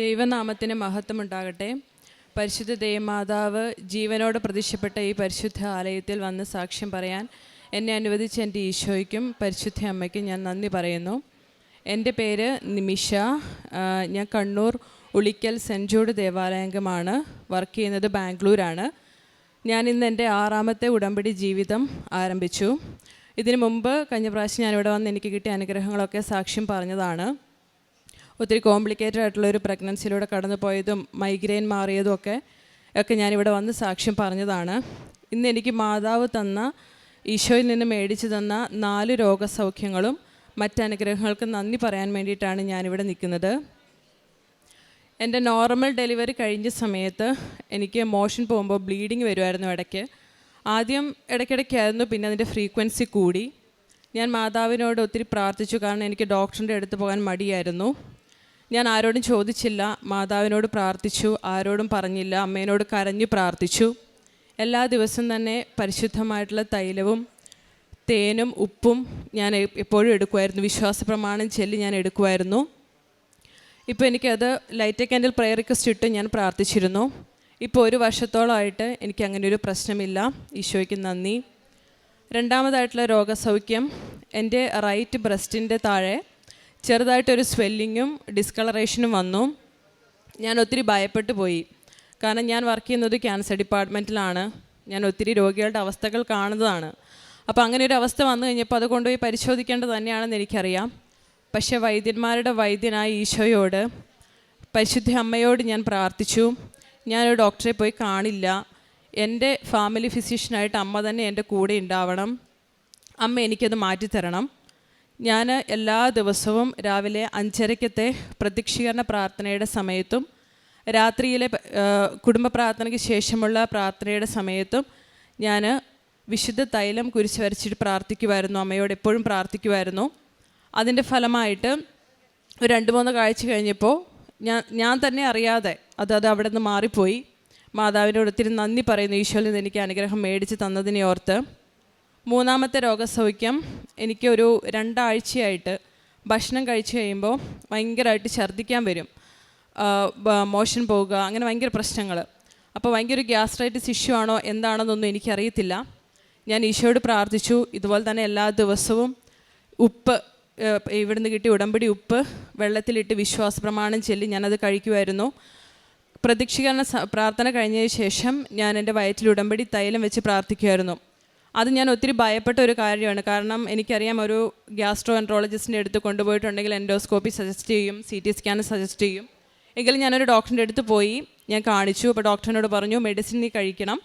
ദൈവനാമത്തിന് മഹത്വം ഉണ്ടാകട്ടെ പരിശുദ്ധ ദൈവമാതാവ് ജീവനോട് പ്രതീക്ഷപ്പെട്ട ഈ പരിശുദ്ധ ആലയത്തിൽ വന്ന് സാക്ഷ്യം പറയാൻ എന്നെ അനുവദിച്ച എന്റെ ഈശോയ്ക്കും പരിശുദ്ധ അമ്മയ്ക്കും ഞാൻ നന്ദി പറയുന്നു. എന്റെ പേര് നിമിഷ. ഞാൻ കണ്ണൂർ ഉളിക്കൽ സെന്റ് ജൂഡ് ദേവാലയംഗമാണ്. വർക്ക് ചെയ്യുന്നത് ബാംഗ്ലൂരാണ്. ഞാൻ ഇന്ന് എന്റെ ആറാമത്തെ ഉടമ്പടി ജീവിതം ആരംഭിച്ചു. ഇതിനു മുമ്പ് കഴിഞ്ഞ പ്രാവശ്യം ഞാനിവിടെ വന്ന് എനിക്ക് കിട്ടിയ അനുഗ്രഹങ്ങളൊക്കെ സാക്ഷ്യം പറഞ്ഞതാണ്. ഒത്തിരി കോംപ്ലിക്കേറ്റഡ് ആയിട്ടുള്ള ഒരു പ്രഗ്നൻസിയിലൂടെ കടന്നു പോയതും മൈഗ്രെയിൻ മാറിയതും ഒക്കെ ഒക്കെ ഞാനിവിടെ വന്ന് സാക്ഷ്യം പറഞ്ഞതാണ്. ഇന്ന് എനിക്ക് മാതാവ് തന്ന ഈശോയിൽ നിന്ന് മേടിച്ചു തന്ന നാല് രോഗസൗഖ്യങ്ങളും മറ്റനുഗ്രഹങ്ങൾക്ക് നന്ദി പറയാൻ വേണ്ടിയിട്ടാണ് ഞാനിവിടെ നിൽക്കുന്നത്. എന്റെ നോർമൽ ഡെലിവറി കഴിഞ്ഞ സമയത്ത് എനിക്ക് മോഷൻ പോകുമ്പോൾ ബ്ലീഡിങ് വരുമായിരുന്നു ഇടയ്ക്ക്. ആദ്യം ഇടയ്ക്കിടയ്ക്കായിരുന്നു പിന്നെ അതിന്റെ ഫ്രീക്വൻസി കൂടി. ഞാൻ മാതാവിനോട് ഒത്തിരി പ്രാർത്ഥിച്ചു കാരണം എനിക്ക് ഡോക്ടറിന്റെ അടുത്ത് പോകാൻ മടിയായിരുന്നു. ഞാൻ ആരോടും ചോദിച്ചില്ല. മാതാവിനോട് പ്രാർത്ഥിച്ചു. ആരോടും പറഞ്ഞില്ല. അമ്മേനോട് കരഞ്ഞു പ്രാർത്ഥിച്ചു. എല്ലാ ദിവസവും തന്നെ പരിശുദ്ധമായിട്ടുള്ള തൈലവും തേനും ഉപ്പും ഞാൻ എപ്പോഴും എടുക്കുമായിരുന്നു. വിശ്വാസ പ്രമാണം ചെല്ലി ഞാൻ എടുക്കുമായിരുന്നു. ഇപ്പോൾ എനിക്കത് ലൈറ്റ് ക്യാൻഡിൽ പ്രയർ റിക്വസ്റ്റ് ഇട്ട് ഞാൻ പ്രാർത്ഥിച്ചിരുന്നു. ഇപ്പോൾ ഒരു വർഷത്തോളമായിട്ട് എനിക്ക് അങ്ങനെ ഒരു പ്രശ്നമില്ല. ഈശോയ്ക്ക് നന്ദി. രണ്ടാമതായിട്ടുള്ള രോഗസൗഖ്യം. എന്റെ റൈറ്റ് ബ്രസ്റ്റിന്റെ താഴെ ചെറുതായിട്ടൊരു സ്വെല്ലിങ്ങും ഡിസ്കളറേഷനും വന്നു. ഞാൻ ഒത്തിരി ഭയപ്പെട്ടു പോയി. കാരണം ഞാൻ വർക്ക് ചെയ്യുന്നത് ക്യാൻസർ ഡിപ്പാർട്ട്മെന്റിലാണ് ഞാൻ ഒത്തിരി രോഗികളുടെ അവസ്ഥകൾ കാണുന്നതാണ്. അപ്പോൾ അങ്ങനെ ഒരു അവസ്ഥ വന്നു കഴിഞ്ഞപ്പോൾ അത് കൊണ്ടുപോയി പരിശോധിക്കേണ്ടത് തന്നെയാണെന്ന് എനിക്കറിയാം. പക്ഷേ വൈദ്യന്മാരുടെ വൈദ്യനായ ഈശോയോട് പരിശുദ്ധ അമ്മയോട് ഞാൻ പ്രാർത്ഥിച്ചു. ഞാനൊരു ഡോക്ടറെ പോയി കാണില്ല. എന്റെ ഫാമിലി ഫിസിഷ്യനായിട്ട് അമ്മ തന്നെ എന്റെ കൂടെ ഉണ്ടാവണം. അമ്മ എനിക്കത് മാറ്റിത്തരണം. ഞാൻ എല്ലാ ദിവസവും രാവിലെ അഞ്ചരക്കത്തെ പ്രതീക്ഷീകരണ പ്രാർത്ഥനയുടെ സമയത്തും രാത്രിയിലെ കുടുംബ പ്രാർത്ഥനയ്ക്ക് ശേഷമുള്ള പ്രാർത്ഥനയുടെ സമയത്തും ഞാൻ വിശുദ്ധ തൈലം കുരിശ് വരച്ചിട്ട് പ്രാർത്ഥിക്കുമായിരുന്നു അമ്മയോട് എപ്പോഴും പ്രാർത്ഥിക്കുമായിരുന്നു അതിന്റെ ഫലമായിട്ട് ഒരു രണ്ട് മൂന്ന് കാഴ്ച കഴിഞ്ഞപ്പോൾ ഞാൻ ഞാൻ തന്നെ അറിയാതെ അത് അത് അവിടെ നിന്ന് മാറിപ്പോയി. മാതാവിനോട് ഒത്തിരി നന്ദി പറയുന്നു ഈശോയിൽ നിന്ന് എനിക്ക് അനുഗ്രഹം മേടിച്ച് തന്നതിനെ ഓർത്ത് മൂന്നാമത്തെ രോഗസൗഖ്യം എനിക്ക് ഒരു രണ്ടാഴ്ചയായിട്ട് ഭക്ഷണം കഴിച്ചു കഴിയുമ്പോൾ ഭയങ്കരമായിട്ട് ഛർദ്ദിക്കാൻ വരും. മോഷൻ പോവുക അങ്ങനെ ഭയങ്കര പ്രശ്നങ്ങൾ. അപ്പോൾ ഭയങ്കര ഗ്യാസ്ട്രൈറ്റിസ് ഇഷ്യൂ ആണോ എന്താണെന്നൊന്നും എനിക്കറിയത്തില്ല. ഞാൻ ഈശോയോട് പ്രാർത്ഥിച്ചു ഇതുപോലെ തന്നെ എല്ലാ ദിവസവും ഉപ്പ് ഇവിടുന്ന് കിട്ടിയ ഉടമ്പടി ഉപ്പ് വെള്ളത്തിലിട്ട് വിശ്വാസ പ്രമാണം ചൊല്ലി ഞാനത് കഴിക്കുമായിരുന്നു. പ്രതീക്ഷിക്കുന്ന പ്രാർത്ഥന കഴിഞ്ഞതിന് ശേഷം ഞാൻ എന്റെ വയറ്റിൽ ഉടമ്പടി തൈലം വെച്ച് പ്രാർത്ഥിക്കുമായിരുന്നു. അത് ഞാൻ ഒത്തിരി ഭയപ്പെട്ട ഒരു കാര്യമാണ്. കാരണം എനിക്കറിയാം ഒരു ഗ്യാസ്ട്രോ എൻട്രോളജിസ്റ്റിന്റെ അടുത്ത് കൊണ്ടുപോയിട്ടുണ്ടെങ്കിൽ എൻഡോസ്കോപ്പി സജസ്റ്റ് ചെയ്യും സി ടി സ്കാൻ സജസ്റ്റ് ചെയ്യും. എങ്കിലും ഞാനൊരു ഡോക്ടറിന്റെ അടുത്ത് പോയി ഞാൻ കാണിച്ചു. അപ്പോൾ ഡോക്ടറിനോട് പറഞ്ഞു മെഡിസിൻ നീ കഴിക്കണം.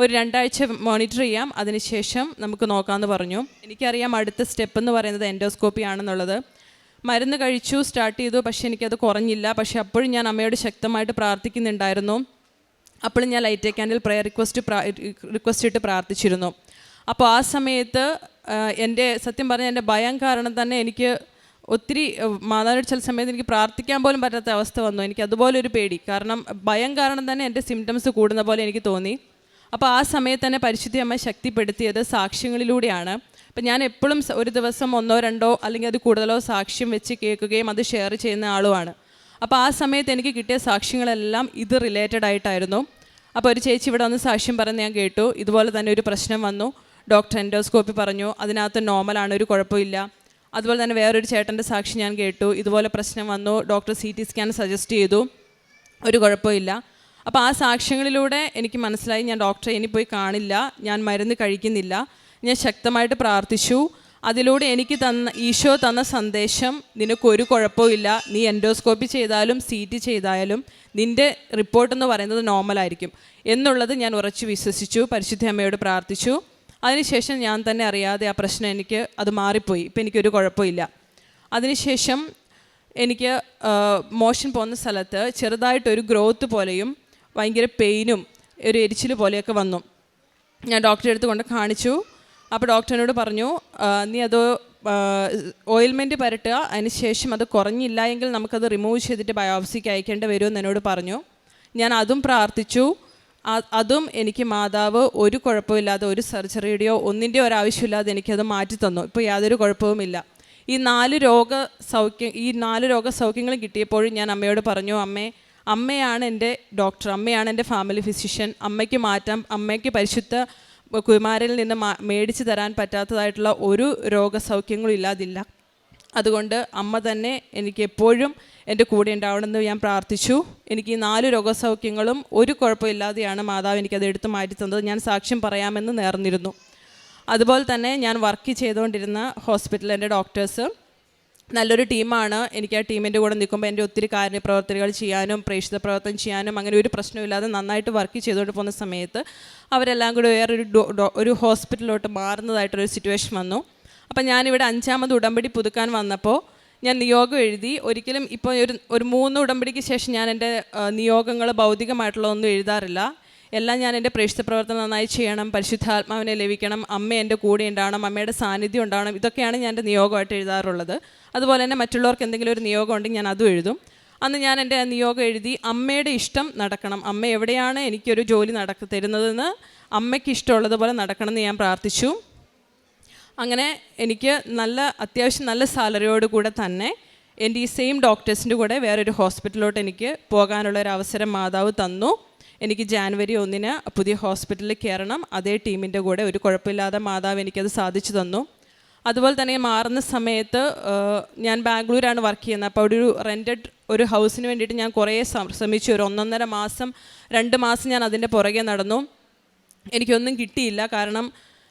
ഒരു രണ്ടാഴ്ച മോണിറ്റർ ചെയ്യാം. അതിനുശേഷം നമുക്ക് നോക്കാമെന്ന് പറഞ്ഞു. എനിക്കറിയാം അടുത്ത സ്റ്റെപ്പ് എന്ന് പറയുന്നത് എൻഡോസ്കോപ്പി ആണെന്നുള്ളത്. മരുന്ന് കഴിച്ചു സ്റ്റാർട്ട് ചെയ്തു. പക്ഷേ എനിക്കത് കുറഞ്ഞില്ല. പക്ഷേ അപ്പോഴും ഞാൻ അമ്മയോട് ശക്തമായിട്ട് പ്രാർത്ഥിക്കുന്നുണ്ടായിരുന്നു. അപ്പോഴും ഞാൻ light candle prayer request request ഇട്ട് പ്രാർത്ഥിച്ചിരുന്നു. അപ്പോൾ ആ സമയത്ത് എന്റെ സത്യം പറഞ്ഞാൽ എന്റെ ഭയം കാരണം തന്നെ എനിക്ക് ഒത്തിരി മാതാവിനോട് ചില സമയത്ത് എനിക്ക് പ്രാർത്ഥിക്കാൻ പോലും പറ്റാത്ത അവസ്ഥ വന്നു. എനിക്ക് അതുപോലെ ഒരു പേടി. കാരണം ഭയം കാരണം തന്നെ എന്റെ സിംറ്റംസ് കൂടുന്ന പോലെ എനിക്ക് തോന്നി. അപ്പോൾ ആ സമയത്ത് തന്നെ പരിശുദ്ധി അമ്മ ശക്തിപ്പെടുത്തിയത് സാക്ഷ്യങ്ങളിലൂടെയാണ്. അപ്പം ഞാൻ എപ്പോഴും ഒരു ദിവസം ഒന്നോ രണ്ടോ അല്ലെങ്കിൽ അത് കൂടുതലോ സാക്ഷ്യം വെച്ച് കേൾക്കുകയും അത് ഷെയർ ചെയ്യുന്ന ആളുമാണ്. അപ്പോൾ ആ സമയത്ത് എനിക്ക് കിട്ടിയ സാക്ഷ്യങ്ങളെല്ലാം ഇത് റിലേറ്റഡ് ആയിട്ടായിരുന്നു. അപ്പോൾ ഒരു ചേച്ചി ഇവിടെ വന്ന് സാക്ഷ്യം പറഞ്ഞ് ഞാൻ കേട്ടു. ഇതുപോലെ തന്നെ ഒരു പ്രശ്നം വന്നു. ഡോക്ടർ എൻഡോസ്കോപ്പി പറഞ്ഞു അതിനകത്ത് നോർമലാണ് ഒരു കുഴപ്പമില്ല. അതുപോലെ തന്നെ വേറൊരു ചേട്ടന്റെ സാക്ഷി ഞാൻ കേട്ടു. ഇതുപോലെ പ്രശ്നം വന്നു. Doctor C T scan suggest ചെയ്തു. ഒരു കുഴപ്പമില്ല. അപ്പോൾ ആ സാക്ഷ്യങ്ങളിലൂടെ എനിക്ക് മനസ്സിലായി ഞാൻ ഡോക്ടറെ ഇനി പോയി കാണില്ല. ഞാൻ മരുന്ന് കഴിക്കുന്നില്ല. ഞാൻ ശക്തമായിട്ട് പ്രാർത്ഥിച്ചു. അതിലൂടെ എനിക്ക് തന്ന ഈശോ തന്ന സന്ദേശം നിനക്കൊരു കുഴപ്പമില്ല. നീ എൻഡോസ്കോപ്പി ചെയ്താലും സി ടി ചെയ്താലും നിന്റെ റിപ്പോർട്ടെന്ന് പറയുന്നത് നോർമലായിരിക്കും. എന്നുള്ളത് ഞാൻ ഉറച്ചു വിശ്വസിച്ചു. പരിശുദ്ധ അമ്മയോട് പ്രാർത്ഥിച്ചു. അതിനുശേഷം ഞാൻ തന്നെ അറിയാതെ ആ പ്രശ്നം എനിക്ക് അത് മാറിപ്പോയി. ഇപ്പം എനിക്കൊരു കുഴപ്പമില്ല. അതിനുശേഷം എനിക്ക് മോഷൻ പോകുന്ന സ്ഥലത്ത് ചെറുതായിട്ടൊരു ഗ്രോത്ത് പോലെയും ഭയങ്കര പെയിനും ഒരു എരിച്ചിൽ പോലെയൊക്കെ വന്നു. ഞാൻ ഡോക്ടറെ അടുത്ത് കൊണ്ട് കാണിച്ചു. അപ്പോൾ ഡോക്ടറിനോട് പറഞ്ഞു നീ അത് ഓയിൽമെന്റ് പരട്ടുക. അതിന് ശേഷം അത് കുറഞ്ഞില്ല എങ്കിൽ നമുക്കത് റിമൂവ് ചെയ്തിട്ട് ബയോപ്സിക്ക് അയക്കേണ്ടി വരുമെന്ന് എന്നോട് പറഞ്ഞു. ഞാൻ അതും പ്രാർത്ഥിച്ചു. അതും എനിക്ക് മാതാവ് ഒരു കുഴപ്പമില്ലാതെ ഒരു സർജറിയുടെയോ ഒന്നിന്റെയോ ഒരാവശ്യമില്ലാതെ എനിക്കത് മാറ്റി തന്നു. ഇപ്പോൾ യാതൊരു കുഴപ്പവുമില്ല. ഈ നാല് രോഗ സൗഖ്യം ഈ നാല് രോഗ സൗഖ്യങ്ങൾ കിട്ടിയപ്പോഴും ഞാൻ അമ്മയോട് പറഞ്ഞു അമ്മേ അമ്മയാണ് എന്റെ ഡോക്ടർ അമ്മയാണ് എന്റെ ഫാമിലി ഫിസിഷ്യൻ അമ്മയ്ക്ക് മാറ്റാൻ അമ്മയ്ക്ക് പരിശുദ്ധ കുമാരിൽ നിന്ന് മേടിച്ച് തരാൻ പറ്റാത്തതായിട്ടുള്ള ഒരു രോഗസൗഖ്യങ്ങളും ഇല്ലാതില്ല. അതുകൊണ്ട് അമ്മ തന്നെ എനിക്ക് എപ്പോഴും എന്റെ കൂടെ ഉണ്ടാവണമെന്ന് ഞാൻ പ്രാർത്ഥിച്ചു. എനിക്ക് ഈ നാല് രോഗസൗഖ്യങ്ങളും ഒരു കുഴപ്പമില്ലാതെയാണ് മാതാവ് എനിക്കത് എടുത്തു മാറ്റി തന്നത്. ഞാൻ സാക്ഷ്യം പറയാമെന്ന് നേർന്നിരുന്നു. അതുപോലെ തന്നെ ഞാൻ വർക്ക് ചെയ്തുകൊണ്ടിരുന്ന ഹോസ്പിറ്റലിൽ എന്റെ ഡോക്ടേഴ്സ് നല്ലൊരു ടീമാണ്. എനിക്ക് ആ ടീമിന്റെ കൂടെ നിൽക്കുമ്പോൾ എന്റെ ഒത്തിരി കാര്യപ്രവർത്തനങ്ങൾ ചെയ്യാനും പ്രേക്ഷിത പ്രവർത്തനം ചെയ്യാനും അങ്ങനെ ഒരു പ്രശ്നമില്ലാതെ നന്നായിട്ട് വർക്ക് ചെയ്തുകൊണ്ട് പോകുന്ന സമയത്ത് അവരെല്ലാം കൂടി വേറൊരു ഒരു ഹോസ്പിറ്റലിലോട്ട് മാറുന്നതായിട്ടൊരു സിറ്റുവേഷൻ വന്നു. അപ്പം ഞാനിവിടെ അഞ്ചാമത് ഉടമ്പടി പുതുക്കാൻ വന്നപ്പോൾ ഞാൻ നിയോഗം എഴുതി. ഒരിക്കലും ഇപ്പോൾ ഒരു ഒരു മൂന്ന് ഉടമ്പടിക്ക് ശേഷം ഞാൻ എന്റെ നിയോഗങ്ങൾ ഭൗതികമായിട്ടുള്ള ഒന്നും എഴുതാറില്ല. എല്ലാം ഞാൻ എന്റെ പ്രേക്ഷിത പ്രവർത്തനം നന്നായി ചെയ്യണം പരിശുദ്ധാത്മാവിനെ ലഭിക്കണം അമ്മ എന്റെ കൂടെ ഉണ്ടാവണം അമ്മയുടെ സാന്നിധ്യം ഉണ്ടാവണം ഇതൊക്കെയാണ് ഞാൻ എന്റെ നിയോഗമായിട്ട് എഴുതാറുള്ളത്. അതുപോലെ തന്നെ മറ്റുള്ളവർക്ക് എന്തെങ്കിലും ഒരു നിയോഗം ഉണ്ടെങ്കിൽ ഞാൻ അതും എഴുതും. അന്ന് ഞാൻ എന്റെ നിയോഗം എഴുതി അമ്മയുടെ ഇഷ്ടം നടക്കണം. അമ്മ എവിടെയാണ് എനിക്കൊരു ജോലി നടക്ക തരുന്നതെന്ന് അമ്മയ്ക്ക് ഇഷ്ടമുള്ളതുപോലെ നടക്കണമെന്ന് ഞാൻ പ്രാർത്ഥിച്ചു. അങ്ങനെ എനിക്ക് നല്ല അത്യാവശ്യം നല്ല സാലറിയോട് കൂടെ തന്നെ എന്റെ ഈ സെയിം ഡോക്ടേഴ്സിന്റെ കൂടെ വേറൊരു ഹോസ്പിറ്റലിലോട്ട് എനിക്ക് പോകാനുള്ള ഒരു അവസരം മാതാവ് തന്നു. എനിക്ക് ജാനുവരി ഒന്നിന് പുതിയ ഹോസ്പിറ്റലിൽ കയറണം. അതേ ടീമിന്റെ കൂടെ ഒരു കുഴപ്പമില്ലാതെ മാതാവ് എനിക്കത് സാധിച്ചു തന്നു. അതുപോലെ തന്നെ മാറുന്ന സമയത്ത് ഞാൻ ബാംഗ്ലൂരാണ് വർക്ക് ചെയ്യുന്നത്. അപ്പോൾ അവിടെ ഒരു റെന്റഡ് ഒരു ഹൗസിന് വേണ്ടിയിട്ട് ഞാൻ കുറേ ശ്രമിച്ചു. ഒരു ഒന്നൊന്നര മാസം രണ്ട് മാസം ഞാൻ അതിന്റെ പുറകെ നടന്നു. എനിക്കൊന്നും കിട്ടിയില്ല. കാരണം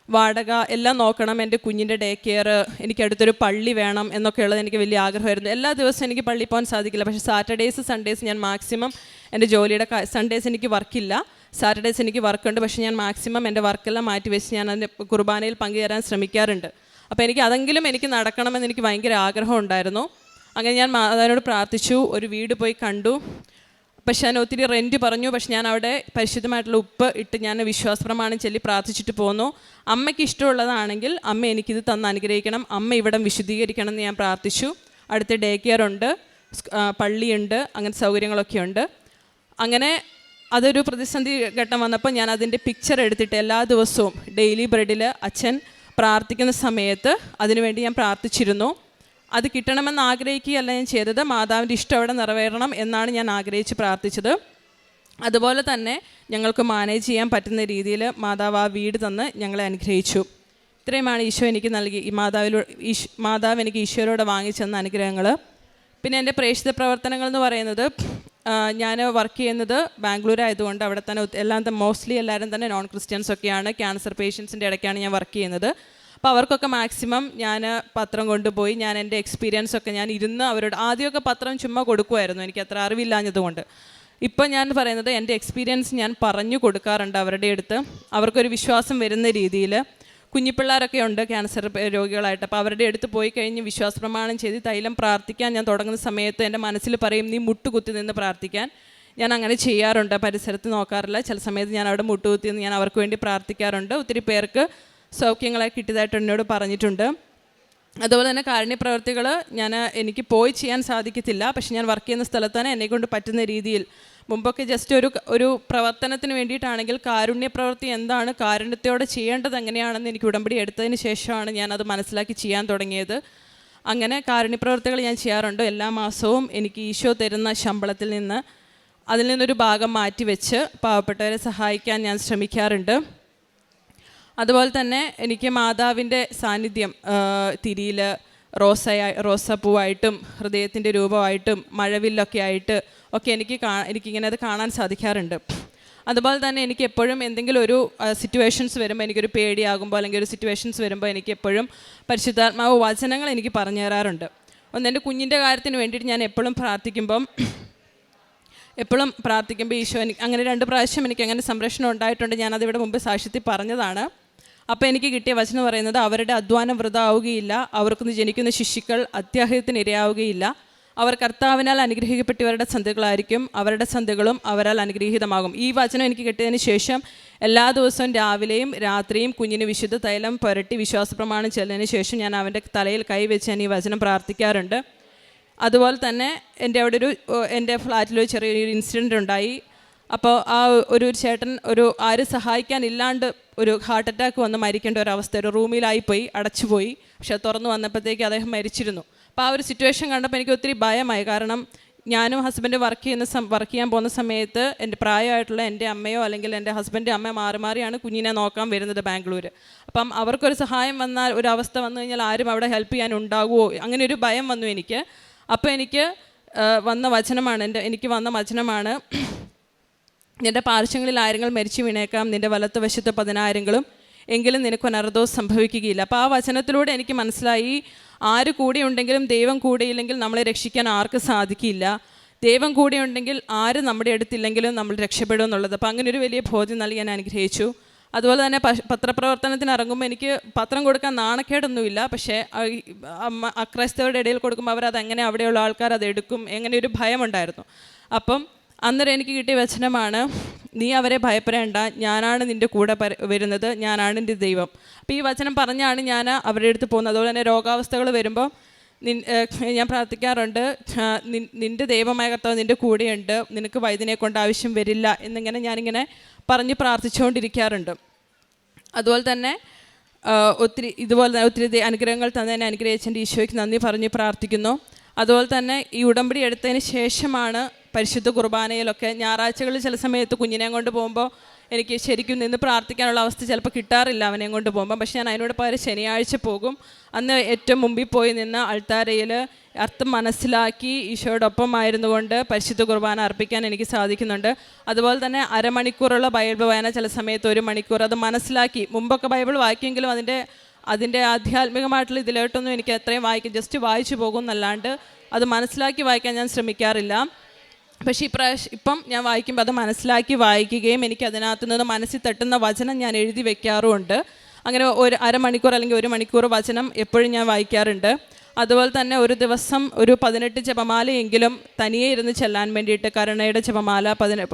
വാടക എല്ലാം നോക്കണം എന്റെ കുഞ്ഞിന്റെ ഡേ കെയർ എനിക്ക് അടുത്തൊരു പള്ളി വേണം എന്നൊക്കെയുള്ളത് എനിക്ക് വലിയ ആഗ്രഹമായിരുന്നു. എല്ലാ ദിവസവും എനിക്ക് പള്ളി പോകാൻ സാധിക്കില്ല. പക്ഷേ സാറ്റർഡേയ്സ് സൺഡേയ്സ് ഞാൻ മാക്സിമം എന്റെ ജോലിയുടെ സൺഡേയ്സ് എനിക്ക് വർക്കില്ല. സാറ്റർഡേയ്സ് എനിക്ക് വർക്കുണ്ട്. പക്ഷേ ഞാൻ മാക്സിമം എന്റെ വർക്കെല്ലാം മാറ്റി വെച്ച് ഞാൻ അതിന്റെ കുർബാനയിൽ പങ്കുചേരാൻ ശ്രമിക്കാറുണ്ട്. അപ്പോൾ എനിക്ക് അതെങ്കിലും എനിക്ക് നടക്കണമെന്ന് എനിക്ക് ഭയങ്കര ആഗ്രഹം ഉണ്ടായിരുന്നു. അങ്ങനെ ഞാൻ മാതാവിനോട് പ്രാർത്ഥിച്ചു. ഒരു വീട് പോയി കണ്ടു. പക്ഷെ ഞാൻ ഒത്തിരി റെന്റ് പറഞ്ഞു. പക്ഷെ ഞാൻ അവിടെ പരിശുദ്ധമായിട്ടുള്ള ഉപ്പ് ഇട്ട് ഞാൻ വിശ്വാസ പ്രമാണം ചൊല്ലി പ്രാർത്ഥിച്ചിട്ട് പോന്നു. അമ്മയ്ക്ക് ഇഷ്ടമുള്ളതാണെങ്കിൽ അമ്മ എനിക്കിത് തന്ന് അനുഗ്രഹിക്കണം. അമ്മ ഇവിടം വിശുദ്ധീകരിക്കണം എന്ന് ഞാൻ പ്രാർത്ഥിച്ചു. അടുത്ത ഡേ കെയർ ഉണ്ട്. പള്ളിയുണ്ട്. അങ്ങനെ സൗകര്യങ്ങളൊക്കെ ഉണ്ട്. അങ്ങനെ അതൊരു പ്രതിസന്ധി ഘട്ടം വന്നപ്പോൾ ഞാൻ അതിന്റെ പിക്ചർ എടുത്തിട്ട് എല്ലാ ദിവസവും ഡെയിലി ബ്രെഡിൽ അച്ഛൻ പ്രാർത്ഥിക്കുന്ന സമയത്ത് അതിനുവേണ്ടി ഞാൻ പ്രാർത്ഥിച്ചിരുന്നു. അത് കിട്ടണമെന്ന് ആഗ്രഹിക്കുകയല്ല ഞാൻ ചെയ്തത്. മാതാവിന്റെ ഇഷ്ടം അവിടെ നിറവേറണം എന്നാണ് ഞാൻ ആഗ്രഹിച്ച് പ്രാർത്ഥിച്ചത്. അതുപോലെ തന്നെ ഞങ്ങൾക്ക് മാനേജ് ചെയ്യാൻ പറ്റുന്ന രീതിയിൽ മാതാവ് ആ വീട് തന്ന് ഞങ്ങളെ അനുഗ്രഹിച്ചു. ഇത്രയുമാണ് ഈശോ എനിക്ക് നൽകി. ഈ മാതാവിലൂ ഈശ് മാതാവ് എനിക്ക് ഈശോയിലൂടെ വാങ്ങിച്ചെന്ന അനുഗ്രഹങ്ങൾ പിന്നെ എന്റെ പ്രേക്ഷിത പ്രവർത്തനങ്ങൾ എന്ന് പറയുന്നത് ഞാൻ വർക്ക് ചെയ്യുന്നത് ബാംഗ്ലൂർ ആയതുകൊണ്ട് അവിടെ തന്നെ എല്ലാം മോസ്റ്റ്ലി എല്ലാവരും തന്നെ നോൺ ക്രിസ്ത്യൻസ് ഒക്കെയാണ് ക്യാൻസർ പേഷ്യൻസിന്റെ ഇടയ്ക്കാണ് ഞാൻ വർക്ക് ചെയ്യുന്നത്. അപ്പോൾ അവർക്കൊക്കെ മാക്സിമം ഞാൻ പത്രം കൊണ്ടുപോയി ഞാൻ എന്റെ എക്സ്പീരിയൻസ് ഒക്കെ ഞാൻ ഇരുന്ന് അവരോട് ആദ്യമൊക്കെ പത്രം ചുമ്മാ കൊടുക്കുമായിരുന്നു എനിക്ക് അത്ര അറിവില്ലാഞ്ഞതുകൊണ്ട്. ഇപ്പം ഞാൻ പറയുന്നത് എന്റെ എക്സ്പീരിയൻസ് ഞാൻ പറഞ്ഞു കൊടുക്കാറുണ്ട് അവരുടെ അടുത്ത്. അവർക്കൊരു വിശ്വാസം വരുന്ന രീതിയിൽ. കുഞ്ഞിപ്പിള്ളേരൊക്കെ ഉണ്ട് ക്യാൻസർ രോഗികളായിട്ട്. അപ്പോൾ അവരുടെ അടുത്ത് പോയി കഴിഞ്ഞ് വിശ്വാസ പ്രമാണം ചെയ്ത് തൈലം പ്രാർത്ഥിക്കാൻ ഞാൻ തുടങ്ങുന്ന സമയത്ത് എന്റെ മനസ്സിൽ പറയും നീ മുട്ടുകുത്തി നിന്ന് പ്രാർത്ഥിക്കാൻ. ഞാൻ അങ്ങനെ ചെയ്യാറുണ്ട് പരിസരത്ത് നോക്കാറില്ല. ചില സമയത്ത് ഞാൻ അവിടെ മുട്ടുകുത്തി നിന്ന് ഞാൻ അവർക്ക് വേണ്ടി പ്രാർത്ഥിക്കാറുണ്ട്. ഒത്തിരി പേർക്ക് സൗഖ്യങ്ങളെ കിട്ടിയതായിട്ട് എന്നോട് പറഞ്ഞിട്ടുണ്ട്. അതുപോലെ തന്നെ കാരുണ്യ പ്രവർത്തികൾ ഞാൻ എനിക്ക് പോയി ചെയ്യാൻ സാധിക്കത്തില്ല. പക്ഷെ ഞാൻ വർക്ക് ചെയ്യുന്ന സ്ഥലത്ത് തന്നെ എന്നെക്കൊണ്ട് പറ്റുന്ന രീതിയിൽ മുമ്പൊക്കെ ജസ്റ്റ് ഒരു ഒരു പ്രവർത്തനത്തിന് വേണ്ടിയിട്ടാണെങ്കിൽ കാരുണ്യ പ്രവൃത്തി എന്താണ് കാരുണ്യത്തോടെ ചെയ്യേണ്ടത് എങ്ങനെയാണെന്ന് എനിക്ക് ഉടമ്പടി എടുത്തതിന് ശേഷമാണ് ഞാൻ അത് മനസ്സിലാക്കി ചെയ്യാൻ തുടങ്ങിയത്. അങ്ങനെ കാരുണ്യ പ്രവർത്തികൾ ഞാൻ ചെയ്യാറുണ്ട്. എല്ലാ മാസവും എനിക്ക് ഈശോ തരുന്ന ശമ്പളത്തിൽ നിന്ന് അതിൽ നിന്നൊരു ഭാഗം മാറ്റിവെച്ച് പാവപ്പെട്ടവരെ സഹായിക്കാൻ ഞാൻ ശ്രമിക്കാറുണ്ട്. അതുപോലെ തന്നെ എനിക്ക് മാതാവിന്റെ സാന്നിധ്യം തിരിയിൽ റോസയായി റോസപ്പൂവായിട്ടും ഹൃദയത്തിന്റെ രൂപമായിട്ടും മഴവില്ലൊക്കെ ആയിട്ട് ഒക്കെ എനിക്ക് കാ എനിക്കിങ്ങനെ അത് കാണാൻ സാധിക്കാറുണ്ട്. അതുപോലെ തന്നെ എനിക്ക് എപ്പോഴും എന്തെങ്കിലും ഒരു സിറ്റുവേഷൻസ് വരുമ്പോൾ എനിക്കൊരു പേടിയാകുമ്പോൾ അല്ലെങ്കിൽ ഒരു സിറ്റുവേഷൻസ് വരുമ്പോൾ എനിക്ക് എപ്പോഴും പരിശുദ്ധാത്മാവ് വചനങ്ങൾ എനിക്ക് പറഞ്ഞു തരാറുണ്ട്. ഒന്ന് എന്റെ കുഞ്ഞിന്റെ കാര്യത്തിന് വേണ്ടിയിട്ട് ഞാൻ എപ്പോഴും പ്രാർത്ഥിക്കുമ്പം എപ്പോഴും പ്രാർത്ഥിക്കുമ്പോൾ ഈശോ എനിക്ക് അങ്ങനെ രണ്ട് പ്രാവശ്യം എനിക്ക് അങ്ങനെ സംരക്ഷണം ഉണ്ടായിട്ടുണ്ട്. ഞാനത് ഇവിടെ മുമ്പ് സാക്ഷ്യത്തിൽ പറഞ്ഞതാണ്. അപ്പോൾ എനിക്ക് കിട്ടിയ വചനം പറയുന്നത് അവരുടെ അധ്വാനം വൃതാവുകയില്ല അവർക്കൊന്ന് ജനിക്കുന്ന ശിശുക്കൾ അത്യാഹിതത്തിന് ഇരയാവുകയില്ല. അവർ കർത്താവിനാൽ അനുഗ്രഹിക്കപ്പെട്ടവരുടെ സന്ധികളായിരിക്കും അവരുടെ സന്ധികളും അവരാൽ അനുഗ്രഹീതമാകും. ഈ വചനം എനിക്ക് കിട്ടിയതിന് ശേഷം എല്ലാ ദിവസവും രാവിലെയും രാത്രിയും കുഞ്ഞിന് വിശുദ്ധ തൈലം പുരട്ടി വിശ്വാസ പ്രമാണം ചെല്ലതിന് ശേഷം ഞാൻ അവന്റെ തലയിൽ കൈവച്ച് ഞാൻ ഈ വചനം പ്രാർത്ഥിക്കാറുണ്ട്. അതുപോലെ തന്നെ എന്റെ അവിടെ ഒരു എന്റെ ഫ്ലാറ്റിൽ ചെറിയൊരു ഇൻസിഡന്റ് ഉണ്ടായി. അപ്പോൾ ആ ഒരു ചേട്ടൻ ഒരു ആരും സഹായിക്കാനില്ലാണ്ട് ഒരു ഹാർട്ട് അറ്റാക്ക് വന്ന് മരിക്കേണ്ട ഒരു അവസ്ഥ ഒരു റൂമിലായിപ്പോയി അടച്ചുപോയി. പക്ഷെ തുറന്നു വന്നപ്പോഴത്തേക്ക് അദ്ദേഹം മരിച്ചിരുന്നു. അപ്പോൾ ആ ഒരു സിറ്റുവേഷൻ കണ്ടപ്പോൾ എനിക്ക് ഒത്തിരി ഭയമായി. കാരണം ഞാനും ഹസ്ബൻഡ് വർക്ക് ചെയ്യുന്ന വർക്ക് ചെയ്യാൻ പോകുന്ന സമയത്ത് എന്റെ പ്രായമായിട്ടുള്ള എന്റെ അമ്മയോ അല്ലെങ്കിൽ എന്റെ ഹസ്ബൻഡ് അമ്മ മാറി മാറിയാണ് കുഞ്ഞിനെ നോക്കാൻ വരുന്നത് ബാംഗ്ലൂർ അപ്പം അവർക്കൊരു സഹായം വന്നാൽ ഒരു അവസ്ഥ വന്നു കഴിഞ്ഞാൽ ആരും അവിടെ ഹെൽപ്പ് ചെയ്യാൻ ഉണ്ടാകുമോ അങ്ങനെ ഒരു ഭയം വന്നു എനിക്ക്. അപ്പോൾ എനിക്ക് വന്ന വചനമാണ് എന്റെ എനിക്ക് വന്ന വചനമാണ് നിന്റെ പാർശ്വങ്ങളിൽ ആയിരങ്ങൾ മരിച്ചു വീണേക്കാം. നിന്റെ വലത്ത് വശത്ത് പതിനായിരങ്ങളും എങ്കിലും നിനക്ക് അനർഥവും സംഭവിക്കുകയില്ല. അപ്പോൾ ആ വചനത്തിലൂടെ എനിക്ക് മനസ്സിലായി ആര് കൂടെ ഉണ്ടെങ്കിലും ദൈവം കൂടെയില്ലെങ്കിൽ നമ്മളെ രക്ഷിക്കാൻ ആർക്കും സാധിക്കില്ല. ദൈവം കൂടെ ഉണ്ടെങ്കിൽ ആര് നമ്മുടെ അടുത്തില്ലെങ്കിലും നമ്മൾ രക്ഷപ്പെടും എന്നുള്ളത്. അപ്പോൾ അങ്ങനെ ഒരു വലിയ ബോധ്യം നൽകി ഞാൻ അനുഗ്രഹിച്ചു. അതുപോലെ തന്നെ പത്രപ്രവർത്തനത്തിന് ഇറങ്ങുമ്പോൾ എനിക്ക് പത്രം കൊടുക്കാൻ നാണക്കേടൊന്നുമില്ല. പക്ഷേ അക്രൈസ്തവരുടെ ഇടയിൽ കൊടുക്കുമ്പോൾ അവരത് എങ്ങനെ അവിടെയുള്ള ആൾക്കാർ അത് എടുക്കും? എങ്ങനെ ഒരു ഭയമുണ്ടായിരുന്നു. അപ്പം അന്നേരം എനിക്ക് കിട്ടിയ വചനമാണ് നീ അവരെ ഭയപ്പെടേണ്ട. ഞാനാണ് നിന്റെ കൂടെ വരുന്നത്. ഞാനാണ് എന്റെ ദൈവം. അപ്പോൾ ഈ വചനം പറഞ്ഞാണ് ഞാൻ അവരുടെ അടുത്ത് പോകുന്നത്. അതുപോലെ തന്നെ രോഗാവസ്ഥകൾ വരുമ്പോൾ നിൻ ഞാൻ പ്രാർത്ഥിക്കാറുണ്ട് നിന്റെ ദൈവമായ കർത്താവ് നിന്റെ കൂടെയുണ്ട്. നിനക്ക് വൈദ്യനെ കൊണ്ട് ആവശ്യം വരില്ല എന്നിങ്ങനെ ഞാനിങ്ങനെ പറഞ്ഞ് പ്രാർത്ഥിച്ചുകൊണ്ടിരിക്കാറുണ്ട്. അതുപോലെ തന്നെ ഒത്തിരി ഇതുപോലെ തന്നെ ഒത്തിരി അനുഗ്രഹങ്ങൾ തന്നതിനെ അനുഗ്രഹിച്ചതിന്റെ ഈശോയ്ക്ക് നന്ദി പറഞ്ഞ് പ്രാർത്ഥിക്കുന്നു. അതുപോലെ തന്നെ ഈ ഉടമ്പടി എടുത്തതിന് ശേഷമാണ് പരിശുദ്ധ കുർബാനയിലൊക്കെ ഞായറാഴ്ചകളിൽ ചില സമയത്ത് കുഞ്ഞിനെ കൊണ്ട് പോകുമ്പോൾ എനിക്ക് ശരിക്കും നിന്ന് പ്രാർത്ഥിക്കാനുള്ള അവസ്ഥ ചിലപ്പോൾ കിട്ടാറില്ല അവനെ കൊണ്ട് പോകുമ്പോൾ പക്ഷേ ഞാൻ അതിനോട് പകരം ശനിയാഴ്ച പോകും. അന്ന് ഏറ്റവും മുമ്പിൽ പോയി നിന്ന് അൾത്താരയിൽ അർത്ഥം മനസ്സിലാക്കി ഈശോയോടൊപ്പം ആയിരുന്നു കൊണ്ട് പരിശുദ്ധ കുർബാന അർപ്പിക്കാൻ എനിക്ക് സാധിക്കുന്നുണ്ട്. അതുപോലെ തന്നെ അരമണിക്കൂറുള്ള ബൈബിൾ വായന ചില സമയത്ത് ഒരു മണിക്കൂർ അത് മനസ്സിലാക്കി. മുമ്പൊക്കെ ബൈബിൾ വായിക്കുമെങ്കിലും അതിന്റെ അതിന്റെ ആധ്യാത്മികമായിട്ടുള്ള ഇതിലോട്ടൊന്നും എനിക്ക് എത്രയും വായിക്കും ജസ്റ്റ് വായിച്ചു പോകും എന്നല്ലാണ്ട് അത് മനസ്സിലാക്കി വായിക്കാൻ ഞാൻ ശ്രമിക്കാറില്ല. പക്ഷേ ഇപ്രാവശ്യം ഇപ്പം ഞാൻ വായിക്കുമ്പോൾ അത് മനസ്സിലാക്കി വായിക്കുകയും എനിക്ക് അതിനകത്ത് നിന്ന് മനസ്സിൽ തട്ടുന്ന വചനം ഞാൻ എഴുതി വെക്കാറുമുണ്ട്. അങ്ങനെ ഒരു അരമണിക്കൂർ അല്ലെങ്കിൽ ഒരു മണിക്കൂർ വചനം എപ്പോഴും ഞാൻ വായിക്കാറുണ്ട്. അതുപോലെ തന്നെ ഒരു ദിവസം ഒരു പതിനെട്ട് ജപമാലയെങ്കിലും തനിയെ ഇരുന്ന് ചെല്ലാൻ വേണ്ടിയിട്ട് കരുണയുടെ ജപമാല പതിനെ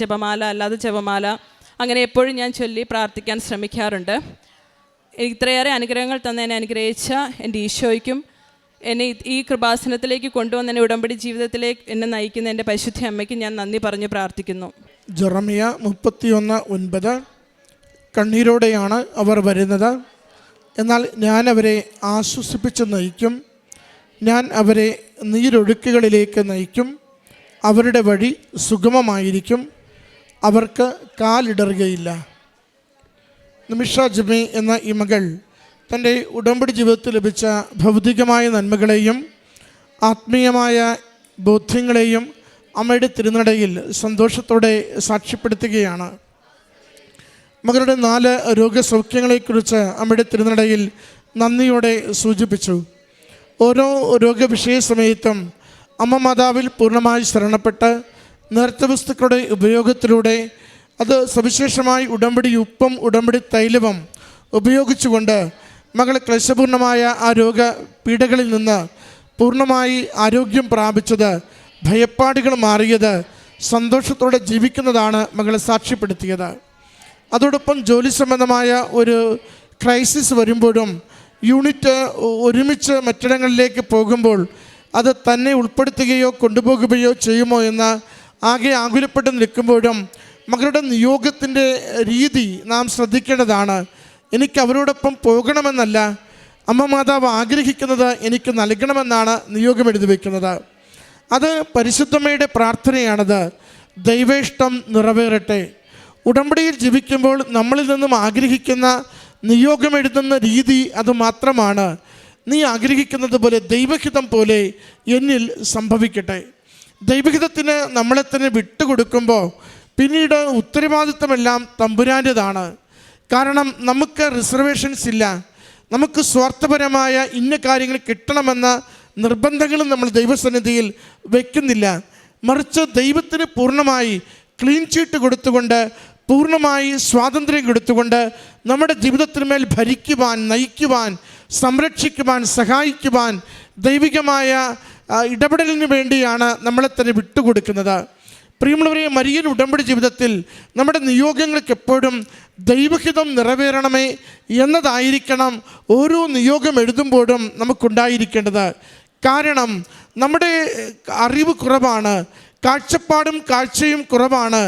ജപമാല അല്ലാതെ ജപമാല അങ്ങനെ എപ്പോഴും ഞാൻ ചൊല്ലി പ്രാർത്ഥിക്കാൻ ശ്രമിക്കാറുണ്ട്. ഇത്രയേറെ അനുഗ്രഹങ്ങൾ തന്നതിനെ അനുഗ്രഹിച്ച എന്റെ ഈശോയ്ക്കും എന്നെ ഈ- കൃപാസനത്തിലേക്ക് കൊണ്ടുവന്ന എന്നെ ഉടമ്പടി ജീവിതത്തിലേക്ക് എന്നെ നയിക്കുന്ന എന്റെ പരിശുദ്ധ അമ്മയ്ക്ക് ഞാൻ നന്ദി പറഞ്ഞ് പ്രാർത്ഥിക്കുന്നു. ജെറമിയ മുപ്പത്തിയൊന്ന് ഒൻപത് കണ്ണീരോടെയാണ് അവർ വരുന്നത്. എന്നാൽ ഞാൻ അവരെ ആശ്വസിപ്പിച്ച് നയിക്കും. ഞാൻ അവരെ നീരൊഴുക്കുകളിലേക്ക് നയിക്കും. അവരുടെ വഴി സുഗമമായിരിക്കും. അവർക്ക് കാലിടറുകയില്ല. നിമിഷ ജമി എന്ന ഈ മകൾ തന്റെ ഉടമ്പടി ജീവിതത്തിൽ ലഭിച്ച ഭൗതികമായ നന്മകളെയും ആത്മീയമായ ബോധ്യങ്ങളെയും അമ്മയുടെ തിരുനടയിൽ സന്തോഷത്തോടെ സാക്ഷ്യപ്പെടുത്തുകയാണ്. മകളുടെ നാല് രോഗസൗഖ്യങ്ങളെക്കുറിച്ച് അമ്മയുടെ തിരുനടയിൽ നന്ദിയോടെ സൂചിപ്പിച്ചു. ഓരോ രോഗവിഷയ സമയത്തും അമ്മ മാതാവിൽ പൂർണമായി ശരണപ്പെട്ട് നേരത്തെ വസ്തുക്കളുടെ ഉപയോഗത്തിലൂടെ അത് സവിശേഷമായി ഉടമ്പടി ഉപ്പും ഉടമ്പടി തൈലവും ഉപയോഗിച്ചുകൊണ്ട് മകൾ ക്ലേശപൂർണമായ ആ രോഗ പീഡകളിൽ നിന്ന് പൂർണമായി ആരോഗ്യം പ്രാപിച്ചത് ഭയപ്പാടുകൾ മാറിയത് സന്തോഷത്തോടെ ജീവിക്കുന്നതാണ് മകളെ സാക്ഷ്യപ്പെടുത്തിയത്. അതോടൊപ്പം ജോലി സംബന്ധമായ ഒരു ക്രൈസിസ് വരുമ്പോഴും യൂണിറ്റ് ഒരുമിച്ച് മറ്റിടങ്ങളിലേക്ക് പോകുമ്പോൾ അത് തന്നെ ഉൾപ്പെടുത്തുകയോ കൊണ്ടുപോകുകയോ ചെയ്യുമോ എന്ന് ആകെ ആകുലപ്പെട്ട് നിൽക്കുമ്പോഴും മകളുടെ നിയോഗത്തിന്റെ രീതി നാം ശ്രദ്ധിക്കേണ്ടതാണ്. എനിക്ക് അവരോടൊപ്പം പോകണമെന്നല്ല അമ്മ മാതാവ് ആഗ്രഹിക്കുന്നത് എനിക്ക് നൽകണമെന്നാണ് നിയോഗം എഴുതി വയ്ക്കുന്നത് അത് പരിശുദ്ധമ്മയുടെ പ്രാർത്ഥനയാണത്. ദൈവേഷ്ടം നിറവേറട്ടെ. ഉടമ്പടിയിൽ ജീവിക്കുമ്പോൾ നമ്മളിൽ നിന്നും ആഗ്രഹിക്കുന്ന നിയോഗം എഴുതുന്ന രീതി അത് മാത്രമാണ്. നീ ആഗ്രഹിക്കുന്നത് പോലെ ദൈവഹിതം പോലെ എന്നിൽ സംഭവിക്കട്ടെ. ദൈവഹിതത്തിന് നമ്മളെ തന്നെ വിട്ടുകൊടുക്കുമ്പോൾ പിന്നീട് ഉത്തരവാദിത്തമെല്ലാം തമ്പുരാന്റെതാണ്. കാരണം നമുക്ക് റിസർവേഷൻസ് ഇല്ല. നമുക്ക് സ്വാർത്ഥപരമായ ഇന്ന കാര്യങ്ങൾ കിട്ടണമെന്ന നിർബന്ധങ്ങളും നമ്മൾ ദൈവസന്നിധിയിൽ വയ്ക്കുന്നില്ല മറിച്ച് ദൈവത്തിന് പൂർണമായി ക്ലീൻ ചീട്ട് കൊടുത്തുകൊണ്ട് പൂർണമായി സ്വാതന്ത്ര്യം കൊടുത്തുകൊണ്ട് നമ്മുടെ ജീവിതത്തിന്മേൽ ഭരിക്കുവാൻ നയിക്കുവാൻ സംരക്ഷിക്കുവാൻ സഹായിക്കുവാൻ ദൈവികമായ ഇടപെടലിന് വേണ്ടിയാണ് നമ്മളെ തന്നെ വിട്ടുകൊടുക്കുന്നത്. പ്രിയമുള്ളവരെ മരിയൻ ഉടമ്പടി ജീവിതത്തിൽ നമ്മുടെ നിയോഗങ്ങൾക്ക് എപ്പോഴും ദൈവഹിതം നിറവേറണമേ എന്നതായിരിക്കണം ഓരോ നിയോഗം എഴുതുമ്പോഴും നമുക്കുണ്ടായിരിക്കേണ്ടത്. കാരണം നമ്മുടെ അറിവ് കുറവാണ് കാഴ്ചപ്പാടും കാഴ്ചയും കുറവാണ്.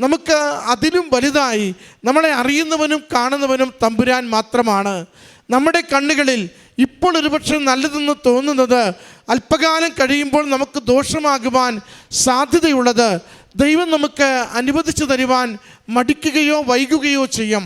നമുക്ക് അതിലും വലുതായി നമ്മളെ അറിയുന്നവനും കാണുന്നവനും തമ്പുരാൻ മാത്രമാണ്. നമ്മുടെ കണ്ണുകളിൽ ഇപ്പോൾ ഒരുപക്ഷെ നല്ലതെന്ന് തോന്നുന്നത് അല്പകാലം കഴിയുമ്പോൾ നമുക്ക് ദോഷമാകുവാൻ സാധ്യതയുള്ളത് ദൈവം നമുക്ക് അനുവദിച്ചു തരുവാൻ മടിക്കുകയോ വൈകുകയോ ചെയ്യാം.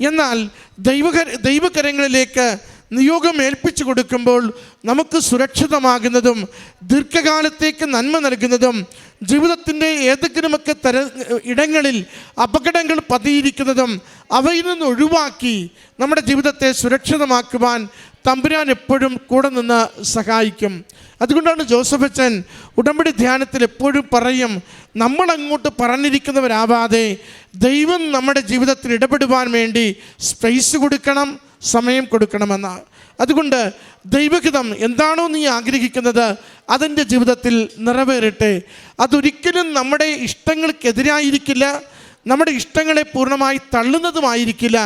എന്നാൽ ദൈവക ദൈവകരങ്ങളിലേക്ക് നിയോഗം ഏൽപ്പിച്ചു കൊടുക്കുമ്പോൾ നമുക്ക് സുരക്ഷിതമാകുന്നതും ദീർഘകാലത്തേക്ക് നന്മ നൽകുന്നതും ജീവിതത്തിന്റെ ഏതെങ്കിലുമൊക്കെ തര ഇടങ്ങളിൽ അപകടങ്ങൾ പതിയിരിക്കുന്നതും അവയിൽ നിന്ന് ഒഴിവാക്കി നമ്മുടെ ജീവിതത്തെ സുരക്ഷിതമാക്കുവാൻ തമ്പുരാൻ എപ്പോഴും കൂടെ നിന്ന് സഹായിക്കും. അതുകൊണ്ടാണ് ജോസഫ് അച്ഛൻ ഉടമ്പടി ധ്യാനത്തിൽ എപ്പോഴും പറയും നമ്മളങ്ങോട്ട് പറഞ്ഞിരിക്കുന്നവരാവാതെ ദൈവം നമ്മുടെ ജീവിതത്തിൽ ഇടപെടുവാൻ വേണ്ടി സ്പേസ് കൊടുക്കണം സമയം കൊടുക്കണമെന്ന്. അതുകൊണ്ട് ദൈവഹിതം എന്താണോ നീ ആഗ്രഹിക്കുന്നത് അതെന്റെ ജീവിതത്തിൽ നിറവേറട്ടെ. അതൊരിക്കലും നമ്മുടെ ഇഷ്ടങ്ങൾക്കെതിരായിരിക്കില്ല നമ്മുടെ ഇഷ്ടങ്ങളെ പൂർണമായി തള്ളുന്നതുമായിരിക്കില്ല.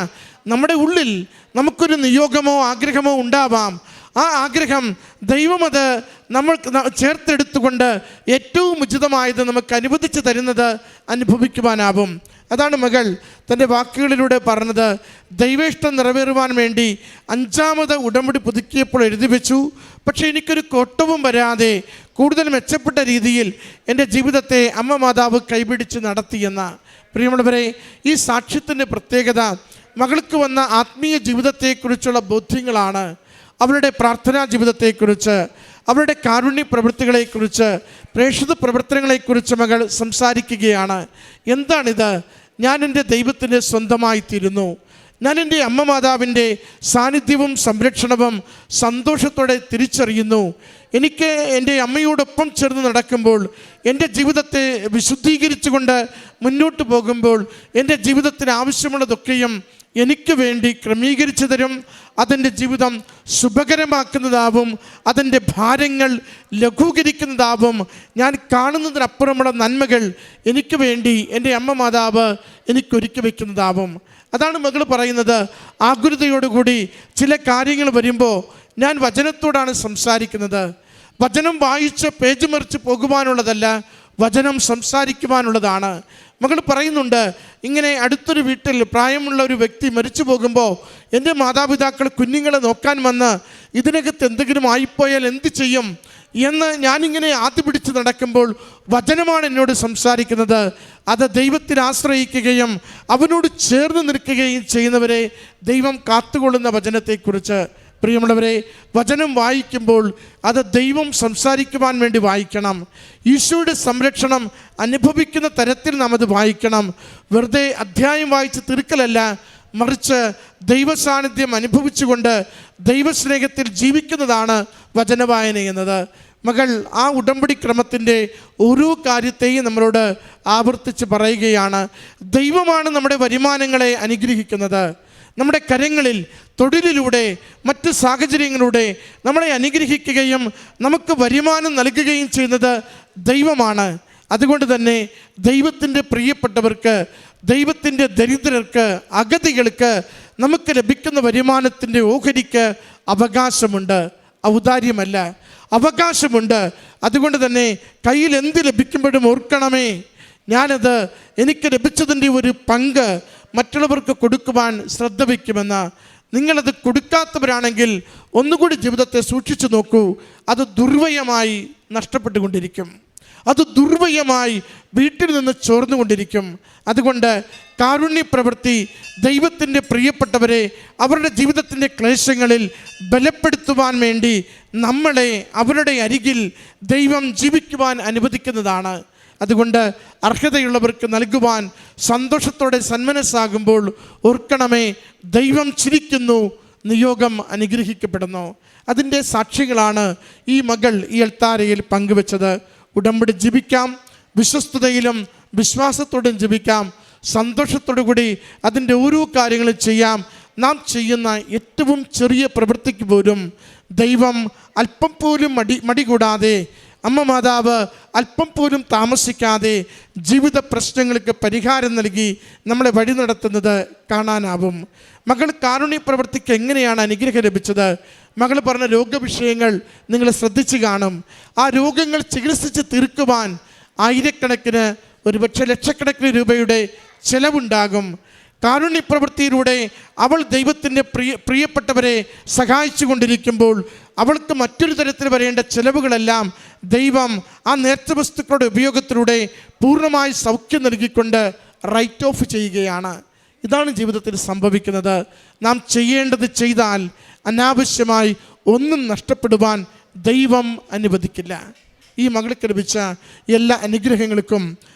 നമ്മുടെ ഉള്ളിൽ നമുക്കൊരു നിയോഗമോ ആഗ്രഹമോ ഉണ്ടാവാം. ആ ആഗ്രഹം ദൈവം അത് നമ്മൾ ചേർത്തെടുത്തുകൊണ്ട് ഏറ്റവും ഉചിതമായത് നമുക്ക് അനുവദിച്ച് തരുന്നത് അനുഭവിക്കുവാനാവും. അതാണ് മകൾ തന്റെ വാക്കുകളിലൂടെ പറഞ്ഞത്. ദൈവേഷ്ടം നിറവേറുവാൻ വേണ്ടി അഞ്ചാമത് ഉടമ്പടി പുതുക്കിയപ്പോൾ എഴുതി വെച്ചു. പക്ഷേ എനിക്കൊരു കോട്ടവും വരാതെ കൂടുതൽ മെച്ചപ്പെട്ട രീതിയിൽ എന്റെ ജീവിതത്തെ അമ്മ മാതാവ് കൈപിടിച്ച് നടത്തിയെന്ന. പ്രിയമുള്ളവരെ ഈ സാക്ഷ്യത്തിന്റെ പ്രത്യേകത മകൾക്ക് വന്ന ആത്മീയ ജീവിതത്തെക്കുറിച്ചുള്ള ബോധ്യങ്ങളാണ് അവരുടെ പ്രാർത്ഥനാ ജീവിതത്തെക്കുറിച്ച് അവരുടെ കാരുണ്യ പ്രവൃത്തികളെക്കുറിച്ച് പ്രേക്ഷിത പ്രവർത്തനങ്ങളെക്കുറിച്ച് മകൾ സംസാരിക്കുകയാണ്. എന്താണിത്? ഞാൻ എന്റെ ദൈവത്തിന്റെ സ്വന്തമായി തീരുന്നു ഞാൻ എന്റെ അമ്മ മാതാവിന്റെ സാന്നിധ്യവും സംരക്ഷണവും സന്തോഷത്തോടെ തിരിച്ചറിയുന്നു. എനിക്ക് എന്റെ അമ്മയോടൊപ്പം ചേർന്ന് നടക്കുമ്പോൾ എന്റെ ജീവിതത്തെ വിശുദ്ധീകരിച്ചുകൊണ്ട് മുന്നോട്ട് പോകുമ്പോൾ എന്റെ ജീവിതത്തിന് ആവശ്യമുള്ളതൊക്കെയും എനിക്ക് വേണ്ടി ക്രമീകരിച്ചു തരും. അതെന്റെ ജീവിതം ശുഭകരമാക്കുന്നതാവും അതിന്റെ ഭാരങ്ങൾ ലഘൂകരിക്കുന്നതാവും. ഞാൻ കാണുന്നതിനപ്പുറമുള്ള നന്മകൾ എനിക്ക് വേണ്ടി എന്റെ അമ്മ മാതാവ് എനിക്കൊരുക്കി വയ്ക്കുന്നതാവും. അതാണ് മകൾ പറയുന്നത്. ആകുലതയോടുകൂടി ചില കാര്യങ്ങൾ വരുമ്പോൾ ഞാൻ വചനത്തോടാണ് സംസാരിക്കുന്നത്. വചനം വായിച്ച് പേജ് മറിച്ച് പോകുവാനുള്ളതല്ല വചനം സംസാരിക്കുവാനുള്ളതാണ്. മകൾ പറയുന്നുണ്ട് ഇങ്ങനെ അടുത്തൊരു വീട്ടിൽ പ്രായമുള്ള ഒരു വ്യക്തി മരിച്ചു പോകുമ്പോൾ എന്റെ മാതാപിതാക്കൾ കുഞ്ഞുങ്ങളെ നോക്കാൻ വന്ന് ഇതിനകത്ത് എന്തെങ്കിലും ആയിപ്പോയാൽ എന്ത് ചെയ്യും? എന്ന് ഞാനിങ്ങനെ ആദ്യ പിടിച്ച് നടക്കുമ്പോൾ വചനമാണ് എന്നോട് സംസാരിക്കുന്നത്. അത് ദൈവത്തിൽ ആശ്രയിക്കുകയും അവനോട് ചേർന്ന് നിൽക്കുകയും ചെയ്യുന്നവരെ ദൈവം കാത്തുകൊള്ളുന്ന വചനത്തെക്കുറിച്ച് പ്രിയമുള്ളവരെ വചനം വായിക്കുമ്പോൾ അത് ദൈവം സംസാരിക്കുവാൻ വേണ്ടി വായിക്കണം. ഈശോയുടെ സംരക്ഷണം അനുഭവിക്കുന്ന തരത്തിൽ നാം അത് വായിക്കണം. വെറുതെ അധ്യായം വായിച്ച് തീർക്കലല്ല മറിച്ച് ദൈവസാന്നിധ്യം അനുഭവിച്ചുകൊണ്ട് ദൈവസ്നേഹത്തിൽ ജീവിക്കുന്നതാണ് വചനവായന എന്നത്. മകൾ ആ ഉടമ്പടി ക്രമത്തിന്റെ ഓരോ കാര്യത്തെയും നമ്മളോട് ആവർത്തിച്ച് പറയുകയാണ്. ദൈവമാണ് നമ്മുടെ വരുമാനങ്ങളെ അനുഗ്രഹിക്കുന്നത്. നമ്മുടെ കരങ്ങളിൽ തൊഴിലിലൂടെ മറ്റ് സാഹചര്യങ്ങളിലൂടെ നമ്മളെ അനുഗ്രഹിക്കുകയും നമുക്ക് വരുമാനം നൽകുകയും ചെയ്യുന്നത് ദൈവമാണ്. അതുകൊണ്ട് തന്നെ ദൈവത്തിന്റെ പ്രിയപ്പെട്ടവർക്ക് ദൈവത്തിന്റെ ദരിദ്രർക്ക് അഗതികൾക്ക് നമുക്ക് ലഭിക്കുന്ന വരുമാനത്തിന്റെ ഓഹരിക്ക് അവകാശമുണ്ട്. ഔദാര്യമല്ല. അവകാശമുണ്ട്. അതുകൊണ്ട് തന്നെ കയ്യിൽ എന്ത് ലഭിക്കുമ്പോഴും ഓർക്കണമേ. ഞാനത് എനിക്ക് ലഭിച്ചതിന്റെ ഒരു പങ്ക് മറ്റുള്ളവർക്ക് കൊടുക്കുവാൻ ശ്രദ്ധ വയ്ക്കുമെന്ന് നിങ്ങളത് കൊടുക്കാത്തവരാണെങ്കിൽ ഒന്നുകൂടി ജീവിതത്തെ സൂക്ഷിച്ചു നോക്കൂ. അത് ദുർവയമായി നഷ്ടപ്പെട്ടുകൊണ്ടിരിക്കും. അത് ദുർവയമായി വീട്ടിൽ നിന്ന് ചോർന്നുകൊണ്ടിരിക്കും. അതുകൊണ്ട് കാരുണ്യ പ്രവൃത്തി ദൈവത്തിന്റെ പ്രിയപ്പെട്ടവരെ അവരുടെ ജീവിതത്തിന്റെ ക്ലേശങ്ങളിൽ ബലപ്പെടുത്തുവാൻ വേണ്ടി നമ്മളെ അവരുടെ അരികിൽ ദൈവം ജീവിക്കുവാൻ അനുവദിക്കുന്നതാണ്. അതുകൊണ്ട് അർഹതയുള്ളവർക്ക് നൽകുവാൻ സന്തോഷത്തോടെ സന്മനസ്സാകുമ്പോൾ ഓർക്കണമേ ദൈവം ചിരിക്കുന്നു നിയോഗം അനുഗ്രഹിക്കപ്പെടുന്നു. അതിന്റെ സാക്ഷികളാണ് ഈ മകൾ ഈ എൽത്താരയിൽ പങ്കുവച്ചത്. ഉടമ്പടി ജീവിക്കാം വിശ്വസ്തതയിലും വിശ്വാസത്തോടും ജീവിക്കാം സന്തോഷത്തോടു കൂടി അതിന്റെ ഓരോ കാര്യങ്ങളും ചെയ്യാം. നാം ചെയ്യുന്ന ഏറ്റവും ചെറിയ പ്രവൃത്തിക്ക് പോലും ദൈവം അല്പം പോലും മടി മടി കൂടാതെ അമ്മ മാതാവ് അല്പം പോലും താമസിക്കാതെ ജീവിത പ്രശ്നങ്ങൾക്ക് പരിഹാരം നൽകി നമ്മളെ വഴി നടത്തുന്നത് കാണാനാവും. മകൾ കാരുണ്യ പ്രവൃത്തിക്ക് എങ്ങനെയാണ് അനുഗ്രഹം ലഭിച്ചത്? മകൾ പറഞ്ഞ രോഗവിഷയങ്ങൾ നിങ്ങൾ ശ്രദ്ധിച്ചു കാണും. ആ രോഗങ്ങൾ ചികിത്സിച്ച് തീർക്കുവാൻ ആയിരക്കണക്കിന് ഒരുപക്ഷെ ലക്ഷക്കണക്കിന് രൂപയുടെ ചെലവുണ്ടാകും. കാരുണ്യപ്രവൃത്തിയിലൂടെ അവൾ ദൈവത്തിന്റെ പ്രിയ പ്രിയപ്പെട്ടവരെ സഹായിച്ചു കൊണ്ടിരിക്കുമ്പോൾ അവൾക്ക് മറ്റൊരു തരത്തിൽ വരേണ്ട ചെലവുകളെല്ലാം ദൈവം ആ നേത്രവസ്തുക്കളുടെ ഉപയോഗത്തിലൂടെ പൂർണമായി സൗഖ്യം നൽകിക്കൊണ്ട് റൈറ്റ് ഓഫ് ചെയ്യുകയാണ്. ഇതാണ് ജീവിതത്തിൽ സംഭവിക്കുന്നത്. നാം ചെയ്യേണ്ടത് ചെയ്താൽ അനാവശ്യമായി ഒന്നും നഷ്ടപ്പെടുവാൻ ദൈവം അനുവദിക്കില്ല. ഈ മകൾക്ക് ലഭിച്ച എല്ലാ അനുഗ്രഹങ്ങൾക്കും